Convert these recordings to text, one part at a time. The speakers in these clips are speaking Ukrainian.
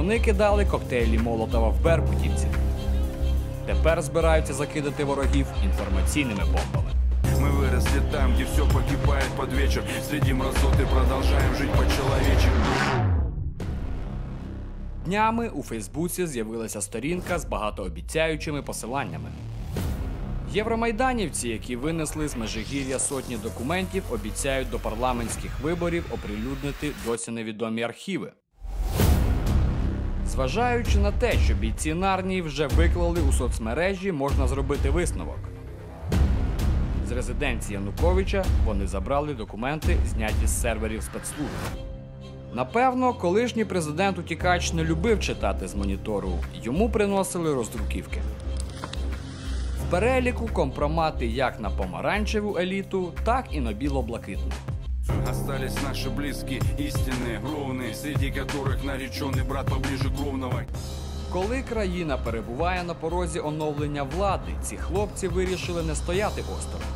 Вони кидали коктейлі Молотова в Беркутівці. Тепер збираються закидати ворогів інформаційними бомбами. Мы выросли там, где все погибает под вечер Среди мразоты продолжаем жить по-человечески Днями у Фейсбуці з'явилася сторінка з багатообіцяючими посиланнями. Євромайданівці, які винесли з Межигір'я сотні документів, обіцяють до парламентських виборів оприлюднити досі невідомі архіви. Зважаючи на те, що бійці Нарнії вже виклали у соцмережі, можна зробити висновок. З резиденції Януковича вони забрали документи, зняті з серверів спецслужб. Напевно, колишній президент утікач не любив читати з монітору, йому приносили роздруківки. В переліку компромати як на помаранчеву еліту, так і на біло-блакитну Остались наши близкие, истинные, кровные Среди которых нареченный брат поближе кровного Коли країна перебуває на порозі оновлення влади, ці хлопці вирішили не стояти осторонь.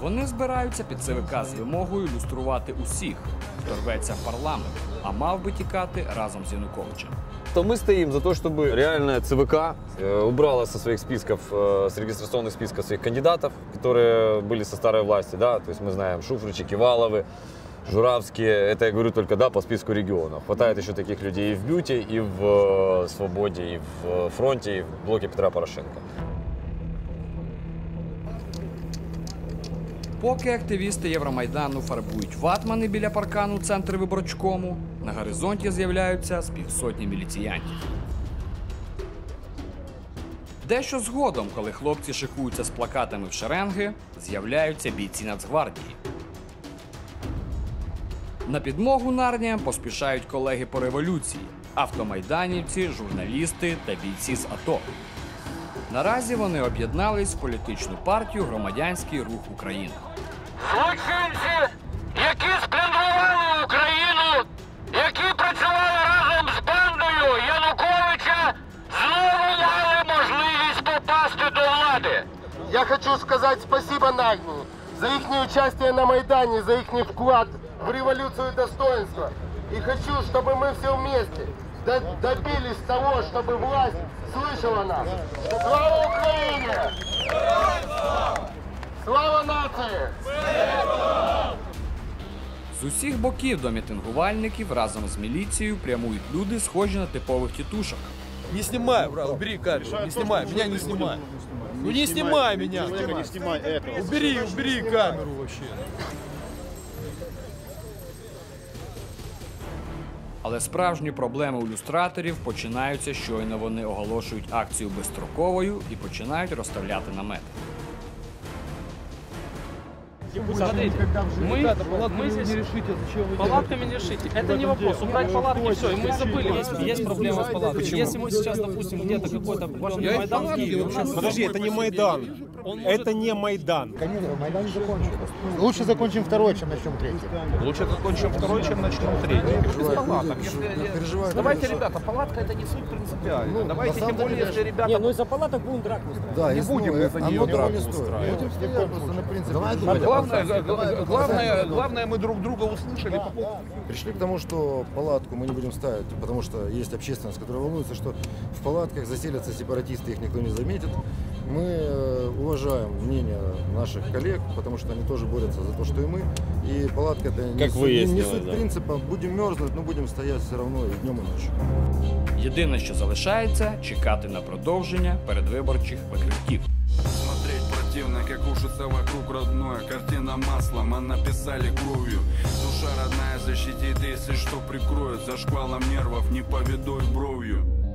Вони збираються під ЦВК з вимогою люструвати усіх, хто рветься в парламент, а мав би тікати разом з Януковичем. То мы стоим за то, чтобы реальная ЦВК э, убрала со своих списков, э, с регистрационных списков своих кандидатов, которые были со старой власти, да, то есть мы знаем Шуфричи, Киваловы, Журавские, это я говорю только, да, по списку регионов. Хватает еще таких людей и в Бюте, и в э, Свободе, и в э, Фронте, и в блоке Петра Порошенко. Поки активісти Євромайдану фарбують ватмани біля паркану центр виборчкому, на горизонті з'являються з півсотні міліціянтів. Дещо згодом, коли хлопці шикуються з плакатами в шеренги, з'являються бійці Нацгвардії. На підмогу нарніям поспішають колеги по революції, автомайданівці, журналісти та бійці з АТО. Наразі вони об'єднались в політичну партію Громадянський рух України. Злочинці, які сплюндрували Україну, які працювали разом з бандою Януковича, знову мали можливість попасти до влади. Я хочу сказать спасибо Нагни за их участие на Майдане, за их вклад в революцию достоинства. И хочу, чтобы мы все вместе до- добились того, чтобы власть слышала нас. Слава Украине! Слава нации! З усіх боків до мітингувальників разом з міліцією прямують люди, схожі на типових тітушок. Не снимай, брат, убери камеру, не снимай, меня не снимай. Ну не снимай меня. Не снимай этого. Убери, убери камеру вообще. Але справжні проблеми у люстраторів починаються щойно вони оголошують акцію безстроковою і починають розставляти намети. Смотрите, мы, мы здесь палатками не решите. Это не вопрос. Убрать палатки, все, и мы забыли. Есть, есть проблема с палатками. Если мы сейчас, допустим, где-то какой-то Майдан в Киеве, Подожди, это не Майдан. Это не Майдан. Лучше закончим второй, чем начнем третий. Лучше закончим второй, чем начнем третий. Без палаток. Если- Давайте, ребята, палатка это не суть принципиально. Давайте, тем более, если ребята... Не, ну из-за палаток будем драку Да, не будем из-за нее драку устраивать. Главное, г- г- главное, главное, мы друг друга услышали по поводу Пришли к тому, что палатку мы не будем ставить, потому что есть общественность, которая волнуется, что в палатках заселятся сепаратисты, их никто не заметит. Мы э, уважаем мнение наших коллег, потому что они тоже борются за то, что и мы. И палатка это не, Как суть, не- не выяснилось, суть да. принципа. Будем мерзнуть, но будем стоять все равно и днем, и ночью. Єдине, що залишається, чекати на продовження передвиборчих викритків. Смотреть как ушится вокруг родное Картина маслом, а написали кровью. Душа родная защитит, если что прикроет За шквалом нервов не поведой бровью